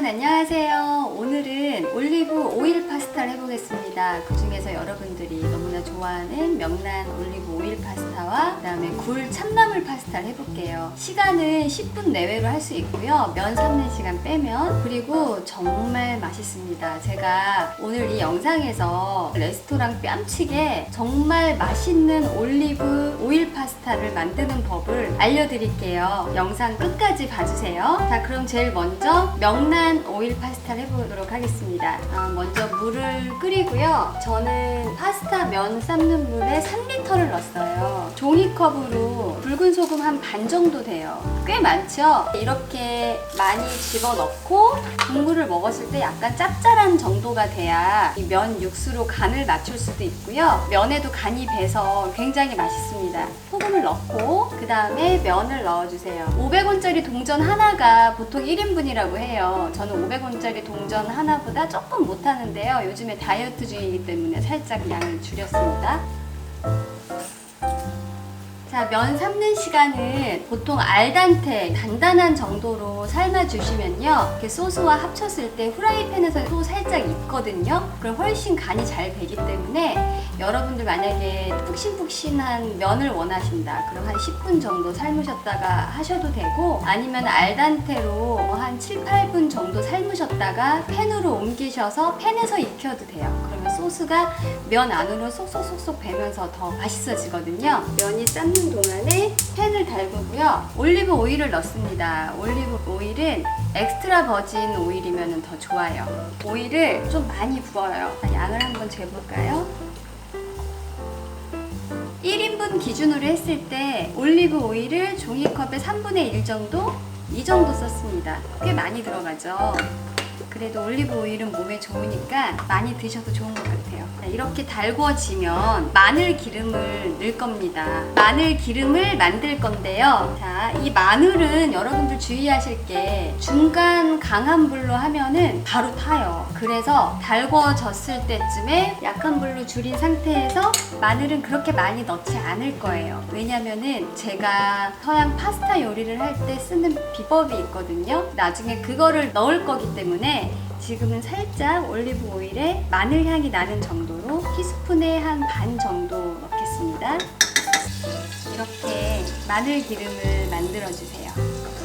여러분 안녕하세요. 오늘은 올리브 오일 파스타를 해보겠습니다. 그 중에서 여러분들이 너무나 좋아하는 명란 올리브 오일 파스타와 그 다음에 굴 참나물 파스타를 해볼게요. 시간은 10분 내외로 할 수 있고요. 면 삶는 시간 빼면 그리고 정말 맛있습니다. 제가 오늘 이 영상에서 레스토랑 뺨치게 정말 맛있는 올리브 오일 파스타를 만드는 법을 알려드릴게요. 영상 끝까지 봐주세요. 자, 그럼 제일 먼저 명란 오일 파스타를 해보도록 하겠습니다. 아, 먼저 물을 끓이고요. 저는 파스타 면 삶는 물에 3리터를 넣었어요. 종이컵으로 붉은 소금 한 반 정도 돼요. 꽤 많죠? 이렇게 많이 집어넣고 국물을 먹었을 때 약간 짭짤한 정도가 돼야 이 면 육수로 간을 맞출 수도 있고요. 면에도 간이 배서 굉장히 맛있습니다. 소금을 넣고 그 다음에 면을 넣어주세요. 500원짜리 동전 하나가 보통 1인분이라고 해요. 저는 500원짜리 동전 하나보다 조금 못하는데요. 요즘에 다이어트 중이기 때문에 살짝 양을 줄였습니다. 자, 면 삶는 시간은 보통 알단테 단단한 정도로 삶아주시면요. 이렇게 소스와 합쳤을 때 후라이팬에서 또 살짝 익거든요. 그럼 훨씬 간이 잘 배기 때문에 여러분들 만약에 푹신푹신한 면을 원하신다. 그럼 한 10분 정도 삶으셨다가 하셔도 되고 아니면 알단테로 한 7, 8분 정도 삶으셨다가 팬으로 옮기셔서 팬에서 익혀도 돼요. 그러면 소스가 면 안으로 쏙쏙쏙쏙 배면서 더 맛있어지거든요. 면이 삶는 동안에 팬을 달구고요. 올리브 오일을 넣습니다. 올리브 오일은 엑스트라 버진 오일이면 더 좋아요. 오일을 좀 많이 부어요. 자, 양을 한번 재볼까요? 1인분 기준으로 했을 때 올리브 오일을 종이컵에 3분의 1 정도? 이 정도 썼습니다. 꽤 많이 들어가죠. 그래도 올리브 오일은 몸에 좋으니까 많이 드셔도 좋은 것 같아요. 자, 이렇게 달궈지면 마늘 기름을 넣을 겁니다. 마늘 기름을 만들 건데요. 자, 이 마늘은 여러분들 주의하실 게 중간 강한 불로 하면은 바로 타요. 그래서 달궈졌을 때쯤에 약한 불로 줄인 상태에서 마늘은 그렇게 많이 넣지 않을 거예요. 왜냐면은 제가 서양 파스타 요리를 할 때 쓰는 비법이 있거든요. 나중에 그거를 넣을 거기 때문에 지금은 살짝 올리브 오일에 마늘 향이 나는 정도로 티스푼에 한 반 정도 넣겠습니다. 이렇게 마늘 기름을 만들어 주세요.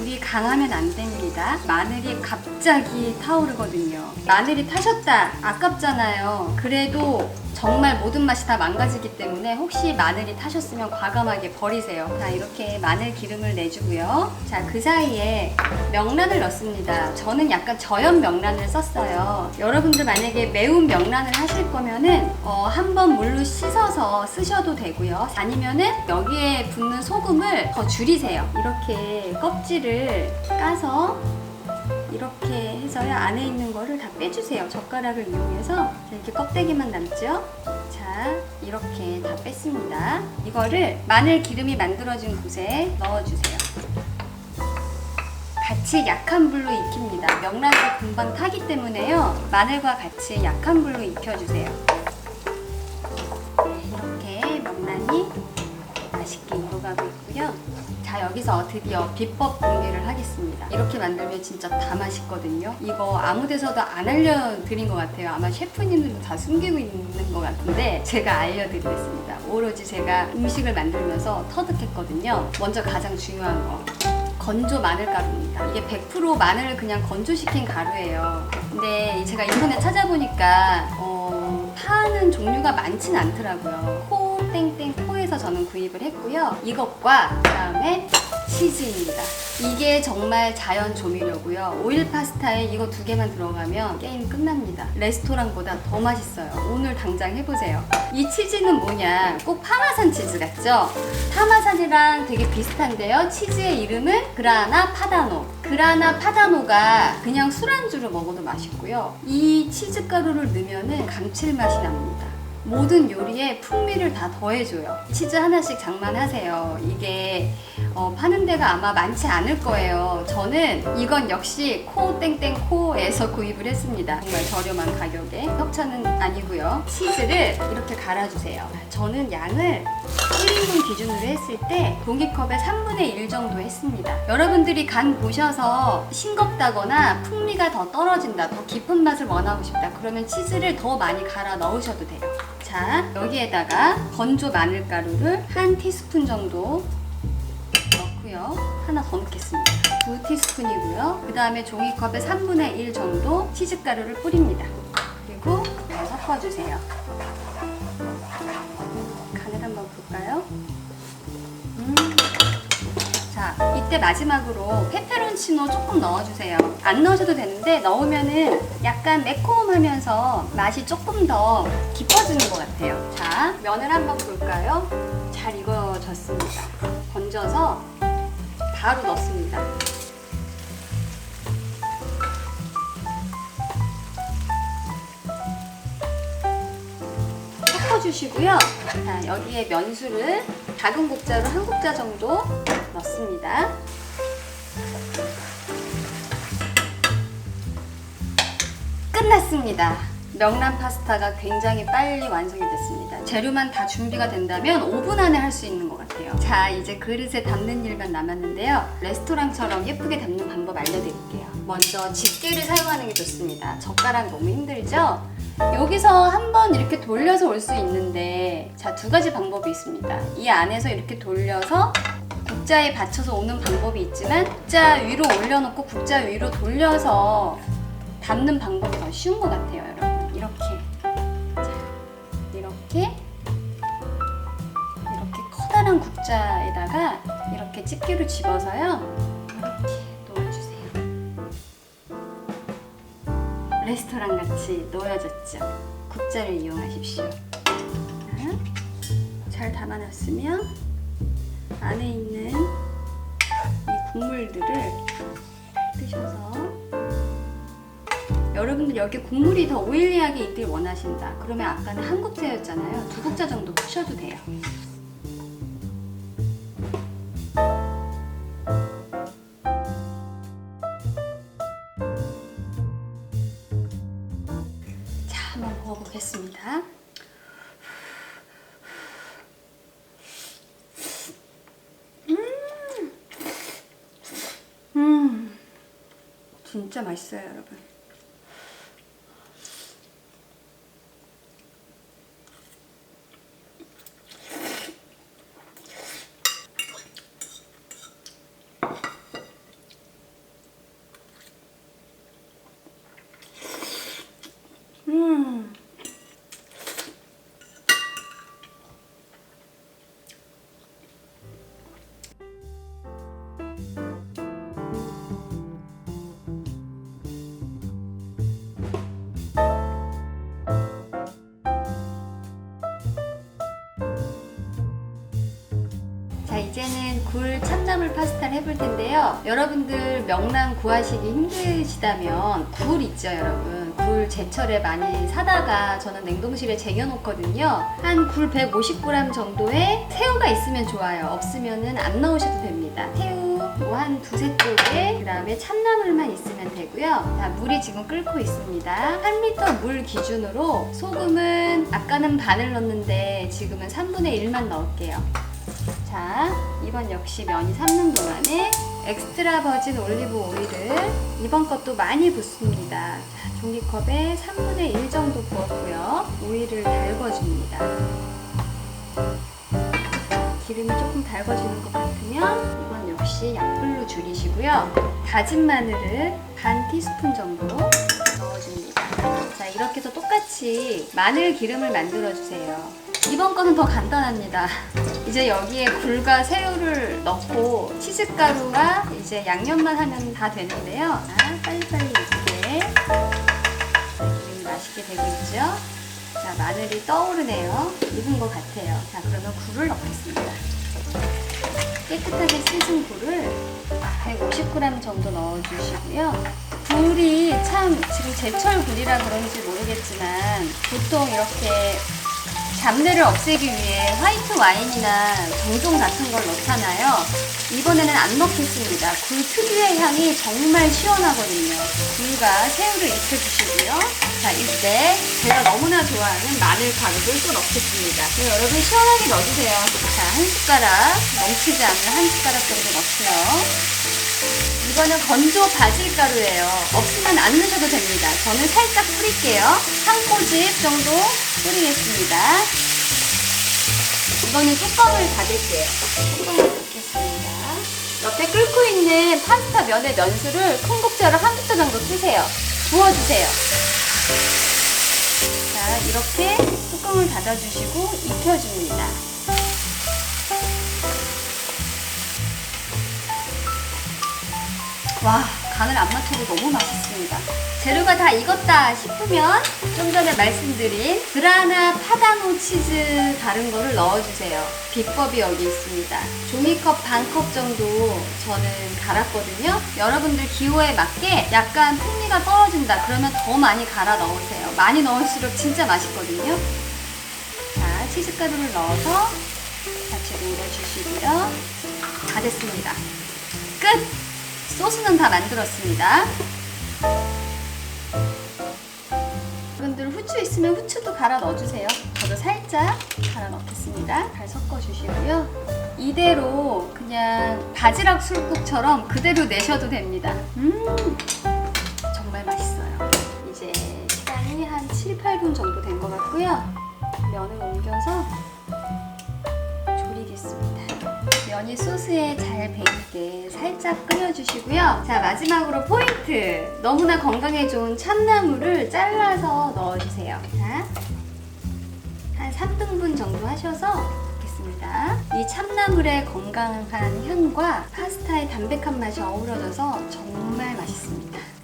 불이 강하면 안 됩니다. 마늘이 갑자기 타오르거든요. 마늘이 타셨다. 아깝잖아요. 그래도 정말 모든 맛이 다 망가지기 때문에 혹시 마늘이 타셨으면 과감하게 버리세요. 자, 이렇게 마늘 기름을 내주고요. 자, 그 사이에 명란을 넣습니다. 저는 약간 저염 명란을 썼어요. 여러분들 만약에 매운 명란을 하실 거면은 어, 한번 물로 씻어서 쓰셔도 되고요. 아니면은 여기에 붙는 소금을 더 줄이세요. 이렇게 껍질을 까서 이렇게 해서요 안에 있는 거를 다 빼주세요. 젓가락을 이용해서 자, 이렇게 껍데기만 남죠? 자 이렇게 다 뺐습니다. 이거를 마늘 기름이 만들어진 곳에 넣어주세요. 같이 약한 불로 익힙니다. 명란도 금방 타기 때문에요. 마늘과 같이 약한 불로 익혀주세요 자 여기서 드디어 비법 공개를 하겠습니다 이렇게 만들면 진짜 다 맛있거든요 이거 아무 데서도 안 알려드린 것 같아요 아마 셰프님들도 다 숨기고 있는 것 같은데 제가 알려드리겠습니다 오로지 제가 음식을 만들면서 터득했거든요 먼저 가장 중요한 거 건조 마늘 가루입니다. 이게 100% 마늘을 그냥 건조시킨 가루예요. 근데 제가 인터넷 찾아보니까 어, 파는 종류가 많진 않더라고요. 코 땡땡 코에서 저는 구입을 했고요. 이것과 그다음에 치즈입니다. 이게 정말 자연 조미료고요. 오일 파스타에 이거 두 개만 들어가면 게임 끝납니다. 레스토랑보다 더 맛있어요. 오늘 당장 해보세요. 이 치즈는 뭐냐? 꼭 파마산 치즈 같죠? 파마산이랑 되게 비슷한데요. 치즈의 이름은 그라나 파다노. 그라나 파다노가 그냥 술안주로 먹어도 맛있고요. 이 치즈 가루를 넣으면 감칠맛이 납니다. 모든 요리에 풍미를 다 더해줘요. 치즈 하나씩 장만하세요. 이게 어, 파는 데가 아마 많지 않을 거예요. 저는 이건 역시 코 땡땡 코에서 구입을 했습니다. 정말 저렴한 가격에 협찬은 아니고요. 치즈를 이렇게 갈아주세요. 저는 양을 1인분 기준으로 했을 때 종이컵의 3분의 1 정도 했습니다. 여러분들이 간 보셔서 싱겁다거나 풍미가 더 떨어진다, 더 깊은 맛을 원하고 싶다. 그러면 치즈를 더 많이 갈아 넣으셔도 돼요. 자, 여기에다가 건조 마늘가루를 한 티스푼 정도 넣고요. 하나 더 넣겠습니다. 두 티스푼이고요. 그 다음에 종이컵의 3분의 1 정도 치즈가루를 뿌립니다. 그리고 섞어주세요. 때 마지막으로 페페론치노 조금 넣어주세요. 안 넣으셔도 되는데 넣으면은 약간 매콤하면서 맛이 조금 더 깊어지는 것 같아요. 자, 면을 한번 볼까요? 잘 익어졌습니다. 건져서 바로 넣습니다. 섞어주시고요. 자, 여기에 면수를 작은 국자로 한 국자 정도 넣습니다. 끝났습니다. 명란 파스타가 굉장히 빨리 완성이 됐습니다. 재료만 다 준비가 된다면 5분 안에 할 수 있는 것 같아요. 자, 이제 그릇에 담는 일만 남았는데요. 레스토랑처럼 예쁘게 담는 방법 알려드릴게요. 먼저 집게를 사용하는 게 좋습니다. 젓가락 너무 힘들죠? 여기서 한번 이렇게 돌려서 올 수 있는데, 자, 두 가지 방법이 있습니다. 이 안에서 이렇게 돌려서 국자에 받쳐서 오는 방법이 있지만, 국자 위로 올려놓고 국자 위로 돌려서 담는 방법이 더 쉬운 것 같아요, 여러분. 이렇게. 자, 이렇게. 이렇게 커다란 국자에다가 이렇게 집게로 집어서요. 이렇게 놓아주세요. 레스토랑 같이 놓여졌죠? 국자를 이용하십시오. 자, 잘 담아놨으면 안에 있는 이 국물들을 드셔서 여러분들 여기 국물이 더 오일리하게 있길 원하신다. 그러면 아까는 한 국자였잖아요. 두 국자 정도 푸셔도 돼요. 자, 한번 먹어보겠습니다. 진짜 맛있어요, 여러분. 자 이제는 굴 참나물 파스타를 해볼 텐데요. 여러분들 명란 구하시기 힘드시다면 굴 있죠 여러분? 굴 제철에 많이 사다가 저는 냉동실에 쟁여놓거든요. 한 굴 150g 정도의 새우가 있으면 좋아요. 없으면은 안 넣으셔도 됩니다. 새우 뭐한 두세 쪽에 그 다음에 참나물만 있으면 되고요. 자 물이 지금 끓고 있습니다. 1리터 물 기준으로 소금은 아까는 반을 넣었는데 지금은 3분의 1만 넣을게요 자, 이번 역시 면이 삶는 동안에 엑스트라 버진 올리브 오일을 이번 것도 많이 붓습니다. 자, 종이컵에 3분의 1 정도 부었고요. 오일을 달궈줍니다. 기름이 조금 달궈지는 것 같으면 이번 역시 약불로 줄이시고요. 다진 마늘을 반 티스푼 정도 넣어줍니다. 자, 이렇게 해서 똑같이 마늘 기름을 만들어 주세요. 이번 거는 더 간단합니다. 이제 여기에 굴과 새우를 넣고 치즈가루와 이제 양념만 하면 다 되는데요. 아, 빨리빨리 지금 맛있게 되고 있죠? 자, 마늘이 떠오르네요. 익은 것 같아요. 자, 그러면 굴을 넣겠습니다. 깨끗하게 씻은 굴을 150g 정도 넣어주시고요. 굴이 참 지금 제철 굴이라 그런지 모르겠지만 보통 이렇게 잡내를 없애기 위해 화이트 와인이나 정종 같은 걸 넣잖아요. 이번에는 안 넣겠습니다. 굴 특유의 향이 정말 시원하거든요. 굴과 새우를 익혀주시고요. 자, 이때 제가 너무나 좋아하는 마늘 가루를 또 넣겠습니다. 네, 여러분 시원하게 넣어주세요. 자, 한 숟가락 넘치지 않는 한 숟가락 정도 넣고요. 이거는 건조 바질가루예요. 없으면 안 넣으셔도 됩니다. 저는 살짝 뿌릴게요. 한 꼬집 정도 뿌리겠습니다. 이거는 뚜껑을 닫을게요. 뚜껑을 닫겠습니다. 옆에 끓고 있는 파스타 면의 면수를 큰 국자로 한 국자 정도 뜨세요. 부어주세요. 자, 이렇게 뚜껑을 닫아주시고 익혀줍니다. 와, 간을 안 맞춰도 너무 맛있습니다. 재료가 다 익었다 싶으면 좀 전에 말씀드린 그라나 파다노 치즈 다른 거를 넣어주세요. 비법이 여기 있습니다. 종이컵 반 컵 정도 저는 갈았거든요. 여러분들 기호에 맞게 약간 풍미가 떨어진다. 그러면 더 많이 갈아 넣으세요. 많이 넣을수록 진짜 맛있거든요. 자, 치즈가루를 넣어서 같이 눌러주시고요. 다 됐습니다. 끝! 소스는 다 만들었습니다. 여러분들 후추 있으면 후추도 갈아 넣어주세요. 저도 살짝 갈아 넣겠습니다. 잘 섞어주시고요. 이대로 그냥 바지락 술국처럼 그대로 내셔도 됩니다. 음, 정말 맛있어요. 이제 시간이 한 7, 8분 정도 된 것 같고요. 면을 옮겨서 면이 소스에 잘 배이게 살짝 끓여주시고요. 자, 마지막으로 포인트. 너무나 건강에 좋은 참나물을 잘라서 넣어주세요. 자, 한 3등분 정도 하셔서 넣겠습니다. 이 참나물의 건강한 향과 파스타의 담백한 맛이 어우러져서 정말 맛있습니다.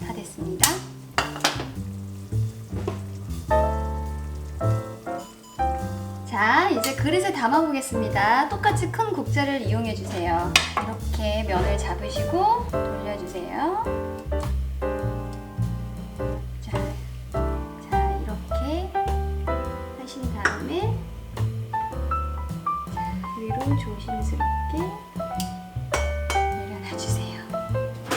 그릇에 담아 보겠습니다. 똑같이 큰 국자를 이용해 주세요. 이렇게 면을 잡으시고 돌려주세요. 자, 자 이렇게 하신 다음에 자, 위로 조심스럽게 내려놔 주세요.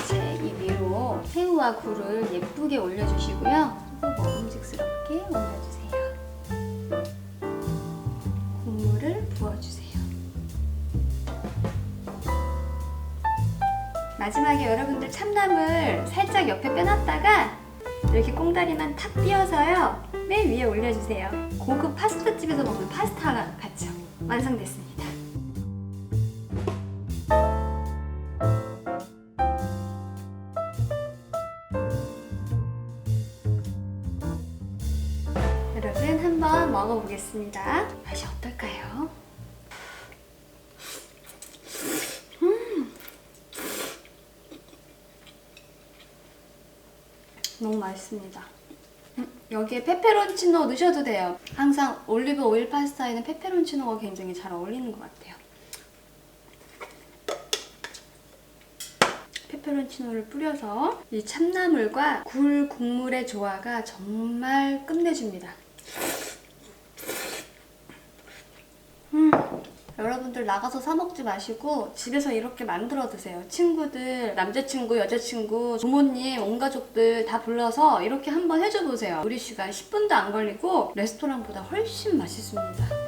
이제 이 위로 새우와 굴을 예쁘게 올려주시고요. 또 먹음직스럽게 올려주세요. 살짝 옆에 빼놨다가 이렇게 꽁다리만 탁 띄어서요. 맨 위에 올려주세요. 고급 파스타집에서 먹는 파스타 같죠? 완성됐습니다. 너무 맛있습니다. 음, 여기에 페페론치노 넣으셔도 돼요. 항상 올리브 오일 파스타에는 페페론치노가 굉장히 잘 어울리는 것 같아요. 페페론치노를 뿌려서 이 참나물과 굴 국물의 조화가 정말 끝내줍니다. 여러분들 나가서 사 먹지 마시고 집에서 이렇게 만들어 드세요. 친구들, 남자친구, 여자친구, 부모님, 온 가족들 다 불러서 이렇게 한번 해줘 보세요. 요리 시간 10분도 안 걸리고 레스토랑보다 훨씬 맛있습니다.